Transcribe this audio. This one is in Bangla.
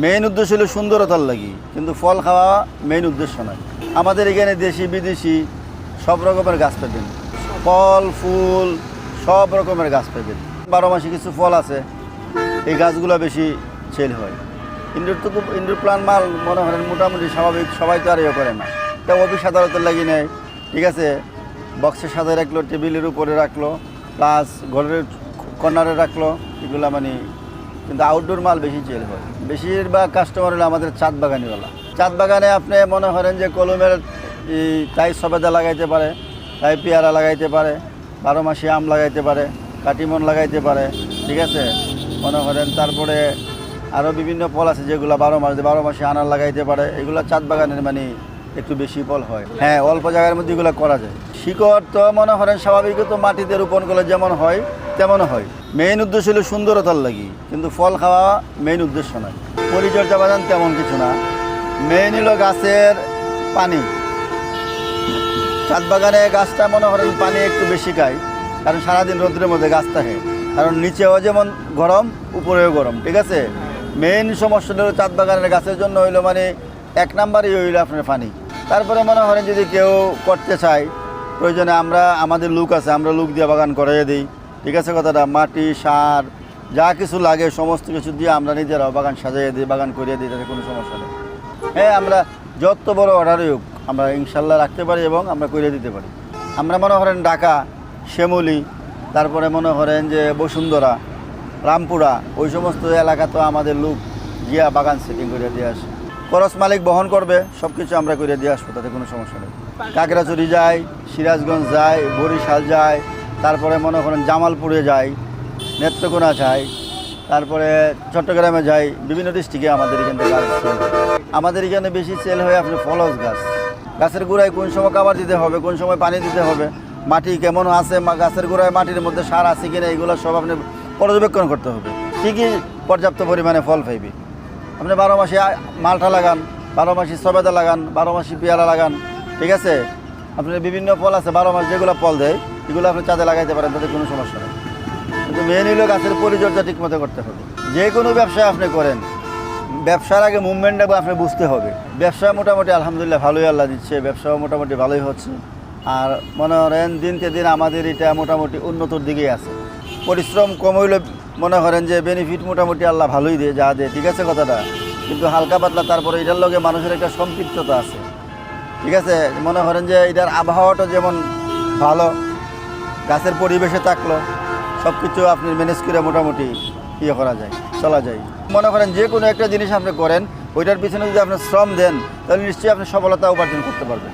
মেইন উদ্দেশ্য হলো সুন্দরতার লাগি, কিন্তু ফল খাওয়া মেইন উদ্দেশ্য নয়। আমাদের এখানে দেশি, বিদেশি সব রকমের গাছ পাবেন। ফল, ফুল, সব রকমের গাছ পাবেন। বারো মাসে কিছু ফল আছে, এই গাছগুলো বেশি সেল হয়। ইনডোর তো খুব ইনডোর প্লান মাল, মনে করেন মোটামুটি স্বাভাবিক, সবাই তো আর ইয়ে করে না। তা অফিস আদালতের লাগি নেয়, ঠিক আছে? বক্সের সাথে রাখল টেবিলের উপরে রাখল প্লাস ঘরের কর্নারে রাখল, এগুলো মানে কিন্তু আউটডোর মাল বেশি চেল হয়। বেশিরভাগ কাস্টমার হলো আমাদের চাঁদ বাগানিওয়ালা চাঁদ বাগানে আপনি মনে করেন যে কলমের তাই সবেদা লাগাইতে পারে, তাই পেয়ারা লাগাইতে পারে, বারো মাসি আম লাগাইতে পারে, কাটিমন লাগাইতে পারে, ঠিক আছে? মনে করেন তারপরে আরও বিভিন্ন ফল আছে যেগুলো বারো মাস, বারো মাসে আনার লাগাইতে পারে, এগুলো চাঁদ বাগানের মানে একটু বেশি ফল হয়। হ্যাঁ অল্প জায়গার মধ্যে এগুলো করা যায়। শিকড় তো মনে করেন স্বাভাবিক তো মাটিতে রোপণ করলে যেমন হয় তেমন হয়। মেইন উদ্দেশ্য হলো সুন্দরতার লাগি, কিন্তু ফল খাওয়া মেইন উদ্দেশ্য নয়। পরিচর্যা বাজান তেমন কিছু না। মেইন হলো গাছের পানি। চাঁদ বাগানে গাছটা মনে করেন পানি একটু বেশি খায় কারণ সারাদিন রোদ্রের মধ্যে গাছ থাকে। কারণ নিচেও যেমন গরম, উপরেও গরম, ঠিক আছে? মেইন সমস্যা হলো চাঁদ বাগানের গাছের জন্য হইল মানে এক নাম্বারই হইল আপনার পানি। তারপরে মনে করেন যদি কেউ করতে চায়, প্রয়োজনে আমরা, আমাদের লুক আছে, আমরা লুক দিয়ে বাগান করাইয়ে দিই। ঠিক আছে কথাটা, মাটি, সার, যা কিছু লাগে, সমস্ত কিছু দিয়ে আমরা নিজেরাও বাগান সাজাইয়ে দিই, বাগান করিয়ে দিই, তাতে কোনো সমস্যা নেই। হ্যাঁ আমরা যত বড় অর্ডারই হোক, আমরা ইনশাল্লাহ রাখতে পারি এবং আমরা করে দিতে পারি। আমরা মনে করেন ঢাকা, শ্যামলি, তারপরে মনে করেন যে বসুন্ধরা, রামপুরা, ওই সমস্ত এলাকা তো আমাদের লোক গিয়া বাগান সেটিং করে দিয়ে আসে। খরচ মালিক বহন করবে সব কিছু আমরা করে দিয়ে আসব, তাতে কোনো সমস্যা নেই। কাকড়াচুরি যায়, সিরাজগঞ্জ যায়, বরিশাল যায় তারপরে মনে করেন জামালপুরে যায় নেত্রকোনা যায় তারপরে চট্টগ্রামে যাই, বিভিন্ন ডিস্ট্রিক্টে আমাদের এখান থেকে আমাদের এখানে বেশি সেল হয় আপনি ফলস গাছ। গাছের গোড়ায় কোন সময় খাবার দিতে হবে, কোন সময় পানি দিতে হবে, মাটি কেমন আছে গাছের গোড়ায় মাটির মধ্যে সার আছে কিনা, এগুলো সব আপনি পর্যবেক্ষণ করতে হবে। ঠিকই পর্যাপ্ত পরিমাণে ফল পাইবে। আপনি বারো মাসে মালটা লাগান, বারো মাসি সবেদা লাগান, বারো মাসি পেয়ারা লাগান, ঠিক আছে? আপনার বিভিন্ন ফল আছে, বারো মাস যেগুলো ফল দেয় এগুলো আপনি চাঁদে লাগাইতে পারেন, তাতে কোনো সমস্যা নেই। কিন্তু মেন হলো গাছের পরিচর্যা ঠিক মতো করতে হবে। যে কোনো ব্যবসা আপনি করেন, ব্যবসার আগে মুভমেন্টটা আপনি বুঝতে হবে। ব্যবসা মোটামুটি আলহামদুলিল্লাহ ভালোই আল্লাহ দিচ্ছে, ব্যবসাও মোটামুটি ভালোই হচ্ছে। আর মনে করেন দিনকে দিন আমাদের এটা মোটামুটি উন্নতর দিকেই আছে। পরিশ্রম কম হইলে মনে করেন যে বেনিফিট মোটামুটি আল্লাহ ভালোই দিয়ে, যা দেয়। ঠিক আছে কথাটা? কিন্তু হালকা পাতলা তারপরে এটার লগে মানুষের একটা সম্পৃক্ততা আছে। ঠিক আছে? মনে করেন যে এটার আবহাওয়াটা যেমন ভালো গাছের পরিবেশে থাকল সব কিছু আপনি ম্যানেজ করে মোটামুটি ইয়ে করা যায়, চলা যায়। মনে করেন যে কোনো একটা জিনিস আপনি করেন, ওইটার পিছনে যদি আপনি শ্রম দেন, তাহলে নিশ্চয়ই আপনি সফলতা উপার্জন করতে পারবেন।